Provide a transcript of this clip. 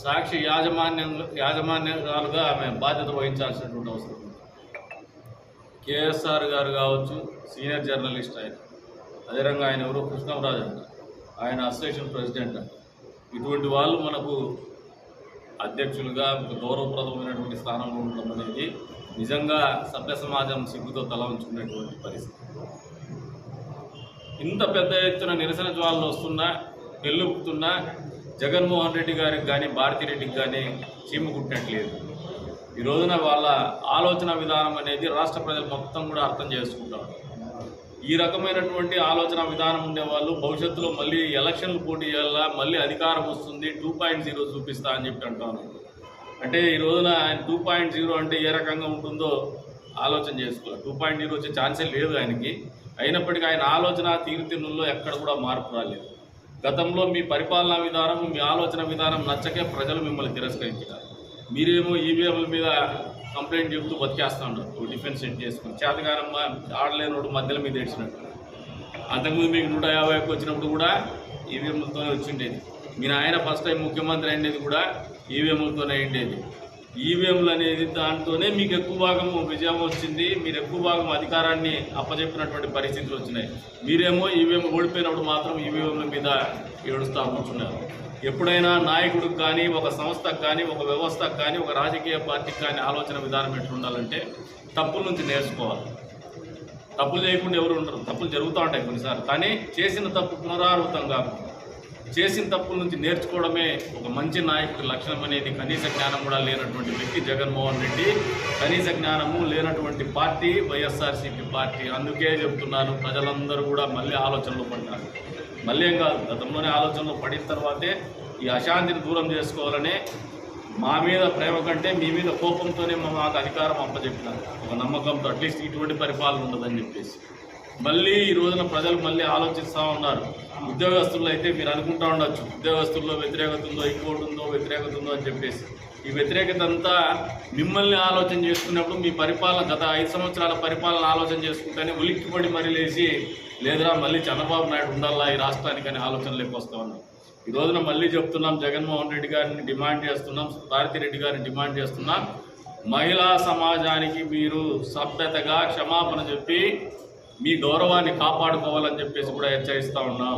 సాక్షి యాజమాన్యం యాజమాన్యాలుగా ఆమె బాధ్యత వహించాల్సినటువంటి అవసరం ఉంది. కేఎస్ఆర్ గారు కావచ్చు సీనియర్ జర్నలిస్ట్ ఆయన. అదేవిధంగా ఆయన ఎవరో కృష్ణరాజు అంట. ఆయన అసోసియేషన్ ప్రెసిడెంట్ అంట. ఇటువంటి వాళ్ళు మనకు అధ్యక్షులుగా గౌరవప్రదమైనటువంటి స్థానంలో ఉండడం అనేది నిజంగా సభ్య సమాజం సిగ్గుతో తల ఉంచుకునేటువంటి పరిస్థితి. ఇంత పెద్ద ఎత్తున నిరసన జ్వాలలు వస్తున్నా పెళ్ళుపుతున్నా జగన్మోహన్ రెడ్డి గారికి కానీ భారతిరెడ్డికి కానీ చీమకుట్టినట్లేదు ఈ రోజున వాళ్ళ ఆలోచన విధానం అనేది రాష్ట్ర ప్రజలు మొత్తం కూడా అర్థం చేసుకుంటారు. ఈ రకమైనటువంటి ఆలోచన విధానం ఉండేవాళ్ళు భవిష్యత్తులో మళ్ళీ ఎలక్షన్లు పోటీ చేయాలా మళ్ళీ అధికారం వస్తుంది టూ పాయింట్ జీరో చూపిస్తా అని చెప్పి అంటాను అంటే ఈ రోజున ఆయన టూ పాయింట్ జీరో అంటే ఏ రకంగా ఉంటుందో ఆలోచన చేసుకోవాలి. టూ పాయింట్ జీరో వచ్చే ఛాన్సే లేదు ఆయనకి. అయినప్పటికీ ఆయన ఆలోచన తీరుతెన్నుల్లో ఎక్కడ కూడా మార్పు రాలేదు. గతంలో మీ పరిపాలనా విధానం మీ ఆలోచన విధానం నచ్చకే ప్రజలు మిమ్మల్ని తిరస్కరించారు మీరేమో ఈవీఎంల మీద కంప్లైంట్ చెబుతూ బతికేస్తా ఉన్నారు డిఫెన్స్ సెట్ చేసుకుని. చేతగానమ్మ రోడ్డు మధ్యలో మీద ఏడ్చినట్టు అంతకుముందు మీకు నూట యాభైకి వచ్చినప్పుడు కూడా ఈవీఎంలతోనే వచ్చిండేది. మీ ఆయన ఫస్ట్ టైం ముఖ్యమంత్రి అయిండేది కూడా ఈవీఎంలతోనే అయిండేది. ఈవీఎంలు అనేది దాంతోనే మీకు ఎక్కువ భాగం విజయం వచ్చింది. మీరు ఎక్కువ భాగం అధికారాన్ని అప్పచెప్పినటువంటి పరిస్థితులు వచ్చినాయి. మీరేమో ఈవీఎం ఓడిపోయినప్పుడు మాత్రం ఈవీఎంల మీద ఏడుస్తూ కూర్చున్నారు. ఎప్పుడైనా నాయకుడికి కానీ ఒక సంస్థకు కానీ ఒక వ్యవస్థకు కానీ ఒక రాజకీయ పార్టీకి కానీ ఆలోచన విధానం ఎట్లుండాలంటే తప్పుల నుంచి నేర్చుకోవాలి. తప్పులు చేయకుండా ఎవరు ఉండరు. తప్పులు జరుగుతూ ఉంటాయి కొన్నిసార్లు. కానీ చేసిన తప్పు పునరావృతం కాకుండా చేసిన తప్పుల నుంచి నేర్చుకోవడమే ఒక మంచి నాయకుడి లక్షణం అనేది కనీస జ్ఞానం కూడా లేనటువంటి వ్యక్తి జగన్మోహన్ రెడ్డి. కనీస జ్ఞానము లేనటువంటి పార్టీ వైఎస్ఆర్సీపీ పార్టీ. అందుకే చెప్తున్నాను ప్రజలందరూ కూడా మళ్ళీ ఆలోచనలో పడ్డారు మళ్ళీ ఏం కాదు గతంలోనే ఆలోచనలో పడిన తర్వాతే ఈ అశాంతిని దూరం చేసుకోవాలనే మా మీద ప్రేమ కంటే మీ మీద కోపంతోనే మా మాకు అధికారం అప్పచెప్పినారు ఒక నమ్మకంతో అట్లీస్ట్ ఇటువంటి పరిపాలన ఉండదని చెప్పేసి. మళ్ళీ ఈ రోజున ప్రజలు మళ్ళీ ఆలోచిస్తూ ఉన్నారు. ఉద్యోగస్తుల్లో అయితే మీరు అనుకుంటా ఉండొచ్చు. ఉద్యోగస్తుల్లో వ్యతిరేకత ఉందో ఇంకోటి ఉందో వ్యతిరేకత ఉందో అని చెప్పేసి. ఈ వ్యతిరేకత అంతా మిమ్మల్ని ఆలోచన చేసుకున్నప్పుడు మీ పరిపాలన గత ఐదు సంవత్సరాల పరిపాలన ఆలోచన చేసుకుంటేనే ఉలిక్కిపడి మరీ లేచి లేదురా మళ్ళీ చంద్రబాబు నాయుడు ఉండాలా ఈ రాష్ట్రానికి అనే ఆలోచనలోకి వస్తూ ఉన్నాం. ఈ రోజున మళ్ళీ చెప్తున్నాం జగన్మోహన్ రెడ్డి గారిని డిమాండ్ చేస్తున్నాం భారతిరెడ్డి గారిని డిమాండ్ చేస్తున్నాం. మహిళా సమాజానికి మీరు సభ్యతగా క్షమాపణ చెప్పి మీ గౌరవాన్ని కాపాడుకోవాలని చెప్పేసి కూడా హెచ్చరిస్తూ ఉన్నాం.